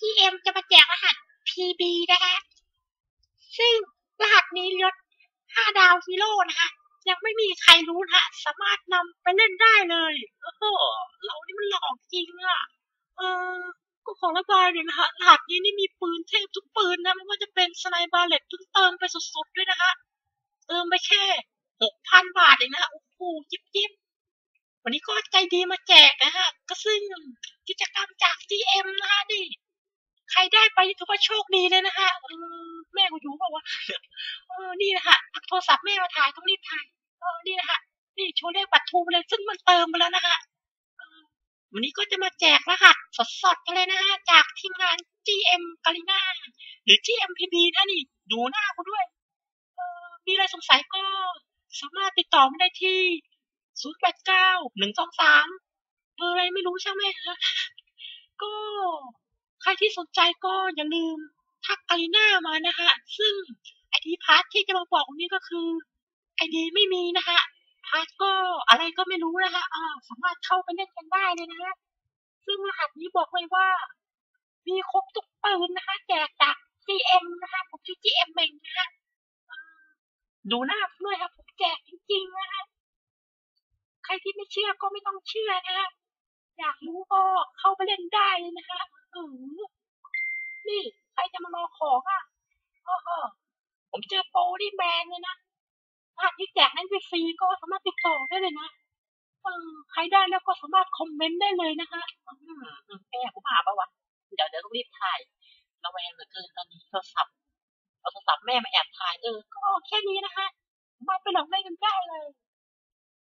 GM จะมาแจกรหัส PB นะคะซึ่งรหัสนี้ยศ5ดาวฮีโร่นะคะยังไม่มีใครรู้นะฮะ สามารถนำไปเล่นได้เลยโอ้โหเรานี่มันหลอกจริงอะเออก็ของระบายหน่อยนะฮะรหัสนี้นี่มีปืนเทพทุกปืนนะไม่ว่าจะเป็นสไนบาร์เลตเพิ่งเติมไปสดๆด้วยนะฮะ เติมไปแค่หกพันบาทเองนะฮะโอ้โหจิ๊บจิ๊บวันนี้ก็ใจดีมาแจกนะฮะ ก็ซึ่งกิจกรรมจาก GM นะฮะนี่ ใครได้ไปถือว่าโชคดีเลยนะฮะแม่กูอยู่บอกว่าเออนี่นะฮะเอาโทรศัพท์แม่มาถ่ายต้องรีบถ่ายเออนี่นะฮะนี่โชว์เลขบัตรทูไปเลยซึ่งมันเติมไปแล้วนะฮะวันนี้ก็จะมาแจกรหัสสดๆกันเลยนะฮะจากทีมงาน GM กาลิน่าหรือ GMPB นะนี่ ดูหน้ากูด้วยเออมีอะไรสงสัยก็สามารถติดต่อมาได้ที่ 0 8 9 1 2 3เบอร์อะไรไม่รู้ใช่ไหมฮะก็ ที่สนใจก็อย่าลืมทักกาลิน่ามานะฮะซึ่งไอดีพาร์ทที่จะมาบอกวันนี้ก็คือไอดีไม่มีนะฮะพาร์ทก็อะไรก็ไม่รู้นะฮะอ่าสามารถเข้าไปเล่นกันได้เลยนะฮะซึ่งรหัสนี้บอกเลยว่า มีครบทุกปืนนะคะแจกจาก GM นะคะผมชื่อ GM เองนะฮะดูหน้าด้วยครับผมแจกจริงๆนะฮะใครที่ไม่เชื่อก็ไม่ต้องเชื่อนะฮะอยากรู้ก็เข้าไปเล่นได้เลยนะฮะเออ นี่ใครจะมารอของอะโอ้โหผมเจอโปรนี่แมนเลยนะถ้าที่แจกนั้นฟรีก็สามารถติดต่อได้เลยนะเออใครได้แล้วก็สามารถคอมเมนต์ได้เลยนะคะอืมแม่กูมาปะวะเดี๋ยวเดี๋ยวต้องรีบถ่ายระแวงเหลือเกินตอนนี้โทรศัพท์เอาโทรศัพท์แม่มาแอบถ่ายเออก็แค่นี้นะคะมาไปหลอกเล่กันได้เลย